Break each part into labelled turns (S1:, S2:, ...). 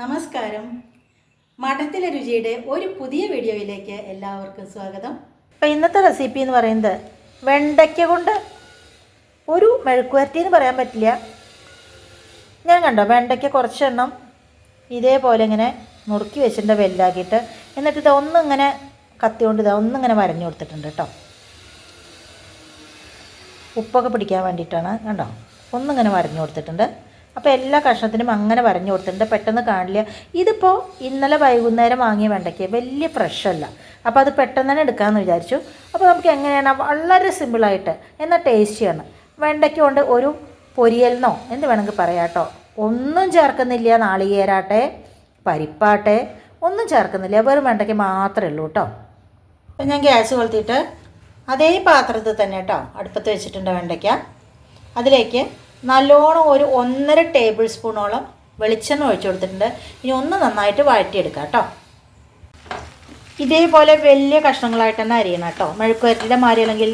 S1: നമസ്കാരം. മഠത്തിലെ രുചിയുടെ ഒരു പുതിയ വീഡിയോയിലേക്ക് എല്ലാവർക്കും സ്വാഗതം. ഇപ്പം ഇന്നത്തെ റെസിപ്പി എന്ന് പറയുന്നത് വെണ്ടയ്ക്ക കൊണ്ട് ഒരു മെഴുക്കുവരട്ടി എന്ന് പറയാൻ പറ്റില്ല. ഞാൻ കണ്ടോ വെണ്ടയ്ക്ക കുറച്ചെണ്ണം ഇതേപോലെ ഇങ്ങനെ നുറുക്കി വെച്ചിട്ടുണ്ട് വെല്ലാക്കിയിട്ട് എന്നിട്ട് ഇത് ഒന്നിങ്ങനെ കത്തി കൊണ്ട് ഇതാ ഒന്നിങ്ങനെ വരഞ്ഞു കൊടുത്തിട്ടുണ്ട് കേട്ടോ. ഉപ്പൊക്കെ പിടിക്കാൻ വേണ്ടിയിട്ടാണ് കണ്ടോ? ഒന്നിങ്ങനെ വരഞ്ഞു കൊടുത്തിട്ടുണ്ട്. അപ്പോൾ എല്ലാ കഷ്ണത്തിനും അങ്ങനെ വരഞ്ഞു കൊടുത്തിട്ടുണ്ട് പെട്ടെന്ന് കാണില്ല. ഇതിപ്പോൾ ഇന്നലെ വൈകുന്നേരം വാങ്ങിയ വെണ്ടയ്ക്ക് വലിയ ഫ്രഷല്ല അപ്പോൾ അത് പെട്ടെന്ന് തന്നെ എടുക്കാമെന്ന് വിചാരിച്ചു. അപ്പോൾ നമുക്ക് എങ്ങനെയാണ്? വളരെ സിമ്പിളായിട്ട് എന്നാൽ ടേസ്റ്റിയാണ് വെണ്ടയ്ക്ക കൊണ്ട് ഒരു പൊരിയലിനോ എന്ത് വേണമെങ്കിൽ പറയാം കേട്ടോ. ഒന്നും ചേർക്കുന്നില്ല നാളികേരാട്ടെ പരിപ്പാട്ടെ ഒന്നും ചേർക്കുന്നില്ല. വെറും വെണ്ടയ്ക്ക മാത്രമേ ഉള്ളൂ കേട്ടോ. അപ്പം ഞാൻ ഗ്യാസ് കൊളുത്തിയിട്ട് അതേ പാത്രത്തിൽ തന്നെ കേട്ടോ അടുപ്പത്ത് വെച്ചിട്ടുണ്ട് വെണ്ടയ്ക്ക. അതിലേക്ക് നല്ലോണം ഒരു ഒന്നര ടേബിൾ സ്പൂണോളം വെളിച്ചെണ്ണ ഒഴിച്ചു കൊടുത്തിട്ടുണ്ട്. ഇനി ഒന്ന് നന്നായിട്ട് വഴറ്റിയെടുക്കാം കേട്ടോ. ഇതേപോലെ വലിയ കഷ്ണങ്ങളായിട്ട് തന്നെ അരിയണം കേട്ടോ. മെഴുക്കുവരട്ടിന്റെ മാതിരി അല്ലെങ്കിൽ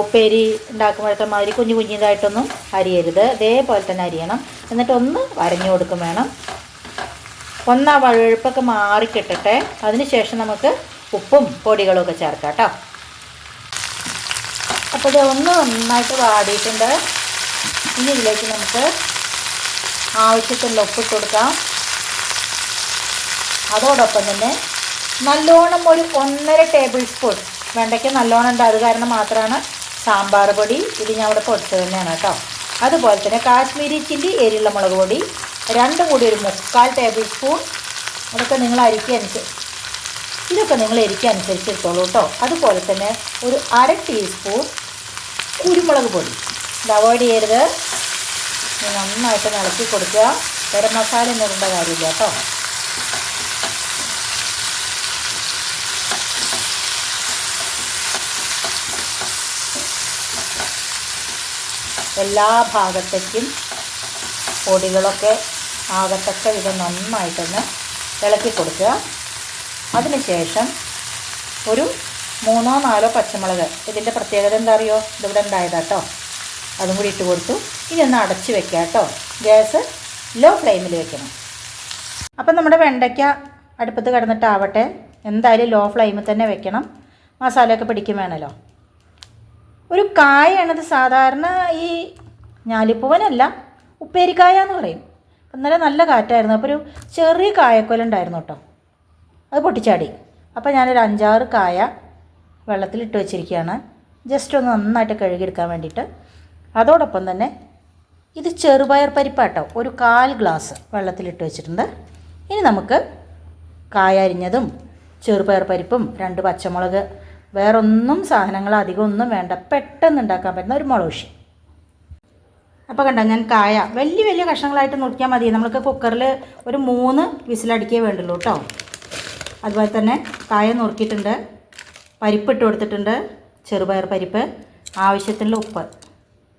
S1: ഉപ്പേരി ഉണ്ടാക്കുമ്പോഴത്തെ മാതിരി കുഞ്ഞു കുഞ്ഞിതായിട്ടൊന്നും അരിയരുത്. ഇതേപോലെ തന്നെ അരിയണം. എന്നിട്ട് ഒന്ന് വരഞ്ഞു കൊടുക്കും വേണം. ഒന്ന് ആ വഴുവഴുപ്പൊക്കെ മാറിക്കിട്ടട്ടെ. അതിന് ശേഷം നമുക്ക് ഉപ്പും പൊടികളും ഒക്കെ ചേർക്കാം കേട്ടോ. അപ്പോൾ ഇത് ഒന്ന് നന്നായിട്ട് വാടിയിട്ടുണ്ട്. ഇനി ഇതിലേക്ക് നമുക്ക് ആവശ്യത്തിനുള്ള ഉപ്പിട്ട് കൊടുക്കാം. അതോടൊപ്പം തന്നെ നല്ലോണം ഒരു ഒന്നര ടേബിൾ സ്പൂൺ വെണ്ടയ്ക്ക് നല്ലോണം ഉണ്ട്. അത് കാരണം മാത്രമാണ് സാമ്പാർ പൊടി ഇത് ഞാൻ ഇവിടെ പൊടിച്ചത് തന്നെയാണ് കേട്ടോ. അതുപോലെ തന്നെ കാശ്മീരി ചില്ലി എരിയുള്ള മുളക് പൊടി രണ്ടും കൂടി ഒരു മുക്കാൽ ടേബിൾ സ്പൂൺ അതൊക്കെ നിങ്ങൾ അരിക്കനുസരിച്ച് ഇതൊക്കെ നിങ്ങൾ എരിക്ക് അനുസരിച്ച് എടുത്തോളൂ കേട്ടോ. അതുപോലെ തന്നെ ഒരു അര ടീസ്പൂൺ കുരുമുളക് പൊടി. ഇത് അവോയ്ഡ് ചെയ്യരുത്. നന്നായിട്ട് ഇളക്കി കൊടുക്കുക. ഗരം മസാല ഇടേണ്ട കാര്യമില്ല കേട്ടോ. എല്ലാ ഭാഗത്തേക്കും പൊടികളൊക്കെ ആകത്തക്ക വിധം നന്നായിട്ടൊന്ന് ഇളക്കി കൊടുക്കുക. അതിനുശേഷം ഒരു മൂന്നോ നാലോ പച്ചമുളക്. ഇതിന്റെ പ്രത്യേകത എന്താ അറിയോ? ഇതിവിടെ ഉണ്ടായതാട്ടോ അതും കൂടി ഇട്ട് കൊടുത്തു. ഇനി ഒന്ന് അടച്ച് വെക്കുക കേട്ടോ. ഗ്യാസ് ലോ ഫ്ലെയിമിൽ വെക്കണം. അപ്പം നമ്മുടെ വെണ്ടയ്ക്ക അടുപ്പത്ത് കിടന്നിട്ടാവട്ടെ. എന്തായാലും ലോ ഫ്ലെയിമിൽ തന്നെ വെക്കണം. മസാലയൊക്കെ പിടിക്കും വേണമല്ലോ ഒരു കായാണത് സാധാരണ ഈ ഞാലിപ്പൂവനല്ല ഉപ്പേരിക്കായ എന്ന് പറയും ഇന്നലെ നല്ല കാറ്റായിരുന്നു. അപ്പോൾ ഒരു ചെറിയ കായക്കൊല ഉണ്ടായിരുന്നു കേട്ടോ. അത് പൊട്ടിച്ചാടി. അപ്പോൾ ഞാനൊരു അഞ്ചാറ് കായ വെള്ളത്തിലിട്ട് വെച്ചിരിക്കുകയാണ്. ജസ്റ്റ് ഒന്ന് നന്നായിട്ട് കഴുകിയെടുക്കാൻ വേണ്ടിയിട്ട്. അതോടൊപ്പം തന്നെ ഇത് ചെറുപയർ പരിപ്പാട്ടോ. ഒരു കാൽ ഗ്ലാസ് വെള്ളത്തിലിട്ട് വെച്ചിട്ടുണ്ട്. ഇനി നമുക്ക് കായരിഞ്ഞതും ചെറുപയർ പരിപ്പും രണ്ട് പച്ചമുളക് വേറൊന്നും സാധനങ്ങൾ അധികം ഒന്നും വേണ്ട. പെട്ടെന്ന് ഉണ്ടാക്കാൻ പറ്റുന്ന ഒരു മുളകുശി. അപ്പോൾ കണ്ടോ ഞാൻ കായ വലിയ വലിയ കഷ്ണങ്ങളായിട്ട് നുറുക്കിയാൽ മതി. നമുക്ക് കുക്കറിൽ ഒരു മൂന്ന് വിസിലടിക്കേ വേണ്ടുള്ളൂ കേട്ടോ. അതുപോലെ തന്നെ കായ നുറുക്കിയിട്ടുണ്ട്. പരിപ്പിട്ട് കൊടുത്തിട്ടുണ്ട്. ചെറുപയർ പരിപ്പ്. ആവശ്യത്തിനുള്ള ഉപ്പ്.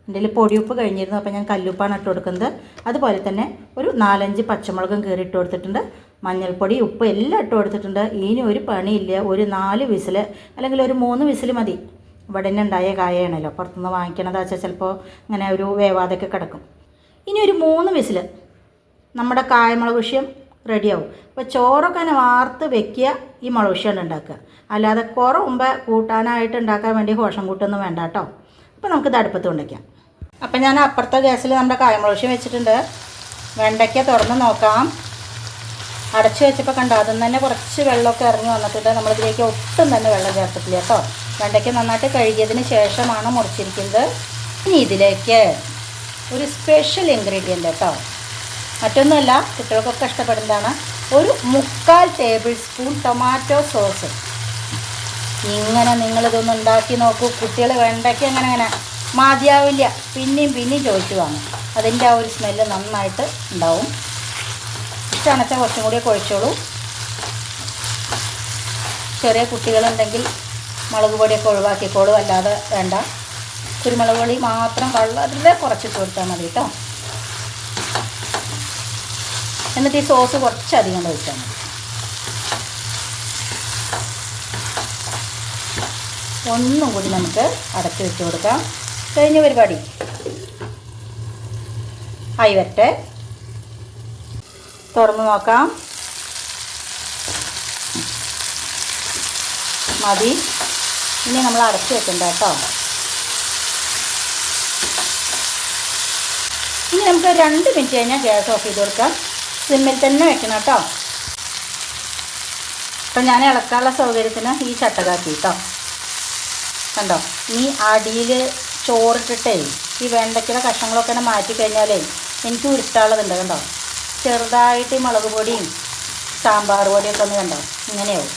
S1: എന്റെ പൊടിയുപ്പ് കഴിഞ്ഞിരുന്നു അപ്പോൾ ഞാൻ കല്ലുപ്പാണ് ഇട്ട് കൊടുക്കുന്നത്. അതുപോലെ തന്നെ ഒരു നാലഞ്ച് പച്ചമുളകും കീറി ഇട്ട് കൊടുത്തിട്ടുണ്ട്. മഞ്ഞൾപ്പൊടി ഉപ്പ് എല്ലാം ഇട്ട് കൊടുത്തിട്ടുണ്ട്. ഇനി ഒരു പണിയില്ല ഒരു നാല് വിസിൽ അല്ലെങ്കിൽ ഒരു മൂന്ന് വിസിൽ മതി. ഇവിടെ തന്നെ ഉണ്ടായ കായയാണല്ലോ. പുറത്തുനിന്ന് വാങ്ങിക്കണതാ വെച്ചാൽ ചിലപ്പോൾ ഇങ്ങനെ ഒരു വേവാതൊക്കെ കിടക്കും. ഇനി ഒരു മൂന്ന് വിസിൽ നമ്മുടെ കായമുളക് വിഷയം റെഡിയാവും. അപ്പോൾ ചോറൊക്കെ അങ്ങനെ വാർത്ത് വെക്കുക ഈ മുളക് വിഷയമാണ് ഉണ്ടാക്കുക. അല്ലാതെ കുറ മുമ്പ് കൂട്ടാനായിട്ട് ഉണ്ടാക്കാൻ വേണ്ടി ഹോഷം കൂട്ടൊന്നും വേണ്ട കേട്ടോ. അപ്പോൾ നമുക്കിത് അടുപ്പത്ത് കൊണ്ടുവയ്ക്കാം. അപ്പം ഞാൻ അപ്പുറത്തെ ഗ്യാസിൽ നമ്മുടെ കായമുളക് വെച്ചിട്ടുണ്ട്. വെണ്ടയ്ക്ക തുറന്ന് നോക്കാം. അടച്ചു വെച്ചപ്പോൾ കണ്ടോ അതിൽ തന്നെ കുറച്ച് വെള്ളമൊക്കെ ഇറങ്ങി വന്നിട്ടുണ്ട്. നമ്മളിതിലേക്ക് ഒട്ടും തന്നെ വെള്ളം ചേർത്തിട്ടില്ല കേട്ടോ. വെണ്ടയ്ക്ക നന്നായിട്ട് കഴുകിയതിന് ശേഷമാണ് മുറിച്ചിരിക്കുന്നത്. ഇനി ഇതിലേക്ക് ഒരു സ്പെഷ്യൽ ഇൻഗ്രീഡിയന്റ് കേട്ടോ. മറ്റൊന്നുമല്ല കുട്ടികൾക്കൊക്കെ ഇഷ്ടപ്പെടുന്നതാണ്. ഒരു മുക്കാൽ ടേബിൾ സ്പൂൺ ടൊമാറ്റോ സോസ് ഇങ്ങനെ നിങ്ങളിതൊന്ന് ഉണ്ടാക്കി നോക്കൂ. കുട്ടികൾ വെണ്ടയ്ക്ക് അങ്ങനെ അങ്ങനെ മതിയാവില്ല പിന്നെയും പിന്നെയും ചോദിച്ചു വാങ്ങും അതിന്റെ ആ ഒരു സ്മെല്ല് നന്നായിട്ട് ഉണ്ടാവും. വെച്ചാൽ കുറച്ചും കൂടി കുഴച്ചോളൂ ചെറിയ കുട്ടികളുണ്ടെങ്കിൽ മുളക് പൊടിയൊക്കെ ഒഴിവാക്കിക്കോളൂ. അല്ലാതെ വേണ്ട. കുരുമുളക് പൊടി മാത്രം വളരെ കുറച്ചിട്ട് കൊടുത്താൽ മതി കേട്ടോ. എന്നിട്ട് ഈ സോസ് കുറച്ചധികം ഒഴിച്ചാൽ മതി. ഒന്നും കൂടി നമുക്ക് അടച്ചു വെച്ച് കൊടുക്കാം. കഴിഞ്ഞ പരിപാടി. ആയി വരട്ടെ തുറന്ന് നോക്കാം. മതി. ഇനി നമ്മൾ അടച്ചു വെക്കണ്ട കേട്ടോ. ഇനി നമുക്ക് രണ്ട് മിനിറ്റ് കഴിഞ്ഞാൽ ഗ്യാസ് ഓഫ് ചെയ്ത് കൊടുക്കാം. സിമ്മിൽ തന്നെ വെക്കണം കേട്ടോ. അപ്പം ഞാൻ ഇളക്കാനുള്ള സൗകര്യത്തിന് ഈ ചട്ടകാക്കി കേട്ടോ. കണ്ടോ? ഈ അടിയിൽ ചോറിട്ടിട്ടേ ഈ വെണ്ടയ്ക്കുള്ള കഷ്ണങ്ങളൊക്കെ മാറ്റി കഴിഞ്ഞാലേ എനിക്ക് ഉരുട്ടാനുള്ളതുണ്ട് കണ്ടോ? ചെറുതായിട്ട് മുളക് പൊടിയും സാമ്പാർ പൊടിയൊക്കെ ഒന്ന് കണ്ടോ? ഇങ്ങനെയാവും.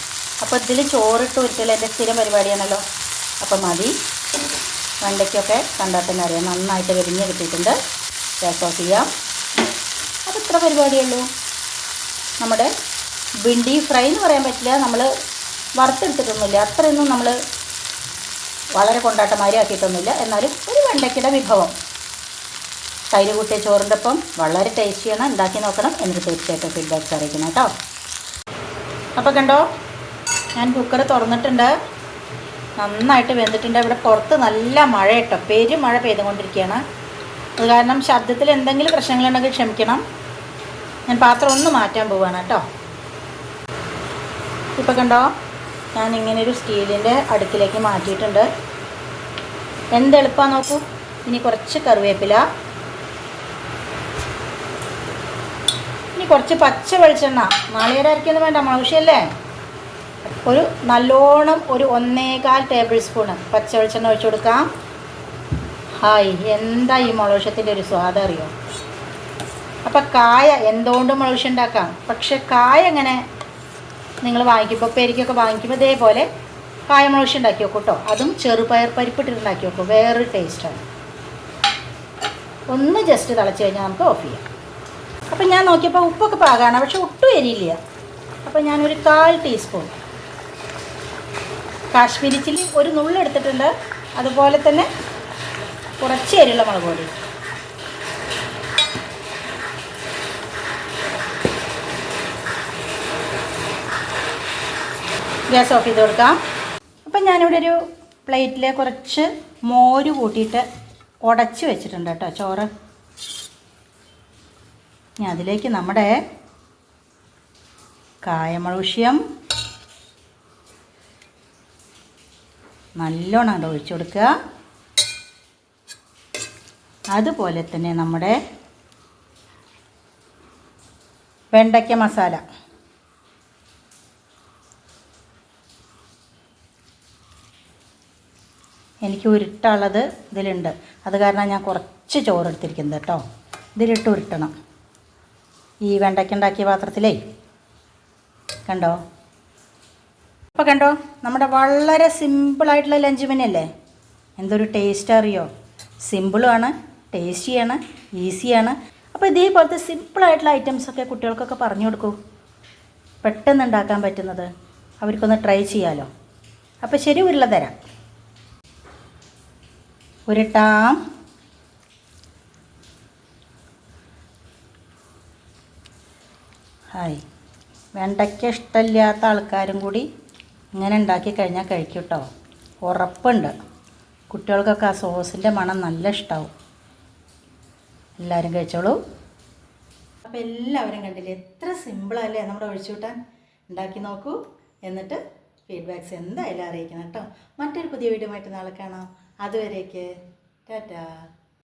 S1: അപ്പോൾ ഇതിൽ ചോറിട്ട് ഉരുട്ടൽ എന്റെ സ്ഥിരം പരിപാടിയാണല്ലോ. അപ്പോൾ മതി. വെണ്ടയ്ക്കൊക്കെ തന്നെ അറിയാം. നന്നായിട്ട് വെരിഞ്ഞ് കിട്ടിയിട്ടുണ്ട്. ഗ്യാസ് ഓഫ് ചെയ്യാം. അത് ഇത്ര പരിപാടിയുള്ളൂ. നമ്മുടെ ഭിണ്ടി ഫ്രൈ എന്ന് പറയാൻ പറ്റില്ല. നമ്മൾ വറുത്തെടുത്തിട്ടൊന്നുമില്ല. അത്രയൊന്നും നമ്മൾ വളരെ കൊണ്ടാട്ടമാരി ആക്കിയിട്ടൊന്നുമില്ല എന്നാലും ഒരു വെണ്ടയ്ക്കയുടെ വിഭവം. തൈര് കൂട്ടിയ ചോറിന്റെ ഒപ്പം വളരെ ടേസ്റ്റിയാണ് ഉണ്ടാക്കി നോക്കണം എന്നിട്ട് തീർച്ചയായിട്ടും ഫീഡ്ബാക്ക് അറിയിക്കണം കേട്ടോ. അപ്പോൾ കണ്ടോ ഞാൻ കുക്കർ തുറന്നിട്ടുണ്ട്. നന്നായിട്ട് വെന്തിട്ടുണ്ട്. ഇവിടെ പുറത്ത് നല്ല മഴ കേട്ടോ. പേര് മഴ പെയ്തുകൊണ്ടിരിക്കുകയാണ്. അത് കാരണം ശബ്ദത്തിൽ എന്തെങ്കിലും പ്രശ്നങ്ങളുണ്ടെങ്കിൽ ക്ഷമിക്കണം. ഞാൻ പാത്രം ഒന്ന് മാറ്റാൻ പോവുകയാണ് കേട്ടോ. ഇപ്പോൾ കണ്ടോ ഞാൻ ഇങ്ങനെ ഒരു സ്റ്റീലിന്റെ അടുക്കിലേക്ക് മാറ്റിയിട്ടുണ്ട്. എന്ത് എളുപ്പമാണ് നോക്കൂ. ഇനി കുറച്ച് കറിവേപ്പില. ഇനി കുറച്ച് പച്ച വെളിച്ചെണ്ണ. നാളികേര അരയ്ക്കൊന്നും വേണ്ട ആവശ്യമല്ലേ ഒരു നല്ലോണം ഒരു ഒന്നേകാൽ ടേബിൾ സ്പൂൺ പച്ച വെളിച്ചെണ്ണ ഒഴിച്ചു കൊടുക്കാം. ഹായ് എന്താ ഈ മുളകുഷത്തിന്റെ ഒരു സ്വാദം അറിയോ? അപ്പം കായ എന്തുകൊണ്ടും മുളകുഷ ഉണ്ടാക്കാം? പക്ഷെ കായ എങ്ങനെ? നിങ്ങൾ വാങ്ങിക്കുമ്പോൾ പെരിക്കൊക്കെ വാങ്ങിക്കുമ്പോൾ ഇതേപോലെ കായമുളക് ഉണ്ടാക്കി വെക്കും കേട്ടോ അതും ചെറുപയർ പരിപ്പിട്ടിട്ട് ഉണ്ടാക്കി വെക്കും. വേറൊരു ടേസ്റ്റാണ് ഒന്ന് ജസ്റ്റ് തിളച്ച് കഴിഞ്ഞാൽ നമുക്ക് ഓഫ് ചെയ്യാം. അപ്പം ഞാൻ നോക്കിയപ്പോൾ ഉപ്പൊക്കെ പാകാണ് പക്ഷെ ഒട്ടും എരിയില്ല. അപ്പം ഞാനൊരു കാൽ ടീസ്പൂൺ കാശ്മീരി ചില്ലി ഒരു നുള്ളെടുത്തിട്ടുണ്ട് അതുപോലെ തന്നെ കുറച്ച് എരിയുള്ള മുളക് പൊടി. ഗ്യാസ് ഓഫ് ചെയ്ത് കൊടുക്കാം. അപ്പം ഞാനിവിടെ ഒരു പ്ലേറ്റിൽ കുറച്ച് മോര് കൂട്ടിയിട്ട് ഉടച്ച് വെച്ചിട്ടുണ്ട് കേട്ടോ ചോറ്. ഇനി അതിലേക്ക് നമ്മുടെ കായമളുഷ്യം നല്ലോണം അത് ഒഴിച്ചു കൊടുക്കുക. അതുപോലെ തന്നെ നമ്മുടെ വെണ്ടയ്ക്ക മസാല. എനിക്ക് ഉരുട്ടുള്ളത് ഇതിലുണ്ട്. അത് കാരണം ഞാൻ കുറച്ച് ചോറ് എടുത്തിരിക്കുന്നത് കേട്ടോ. ഇതിലിട്ട് ഉരുട്ടണം. ഈ വെണ്ടയ്ക്ക ഉണ്ടാക്കിയ പാത്രത്തിലേ. കണ്ടോ? അപ്പോൾ കണ്ടോ? നമ്മുടെ വളരെ സിമ്പിളായിട്ടുള്ള ലഞ്ച് മെനല്ലേ എന്തൊരു ടേസ്റ്റ് അറിയോ? സിമ്പിളുമാണ് ടേസ്റ്റിയാണ് ഈസിയാണ് അപ്പോൾ ഇതേപോലത്തെ സിമ്പിളായിട്ടുള്ള ഐറ്റംസൊക്കെ കുട്ടികൾക്കൊക്കെ പറഞ്ഞു കൊടുക്കൂ. പെട്ടെന്ന് ഉണ്ടാക്കാൻ പറ്റുന്നത്. അവർക്കൊന്ന് ട്രൈ ചെയ്യാമല്ലോ അപ്പോൾ ശരി ഉരുള തരാം. ഉരുട്ടാം. ഹായ്. വെണ്ടയ്ക്ക ഇഷ്ടമില്ലാത്ത ആൾക്കാരും കൂടി ഇങ്ങനെ ഉണ്ടാക്കി കഴിഞ്ഞാൽ കഴിക്കും കേട്ടോ ഉറപ്പുണ്ട്. കുട്ടികൾക്കൊക്കെ ആ സോസിന്റെ മണം നല്ല ഇഷ്ടമാവും എല്ലാവരും കഴിച്ചോളൂ. അപ്പോൾ എല്ലാവരും കണ്ടില്ലേ എത്ര സിമ്പിളല്ലേ നമ്മുടെ ഒഴിച്ചുവിട്ടാൻ ഉണ്ടാക്കി നോക്കൂ. എന്നിട്ട് ഫീഡ്ബാക്ക്സ് എന്തായാലും അറിയിക്കണം കേട്ടോ മറ്റൊരു പുതിയ വീഡിയോ ആയിട്ട് നാളെ കാണാം. അതുവരേക്ക്. ടാറ്റാ.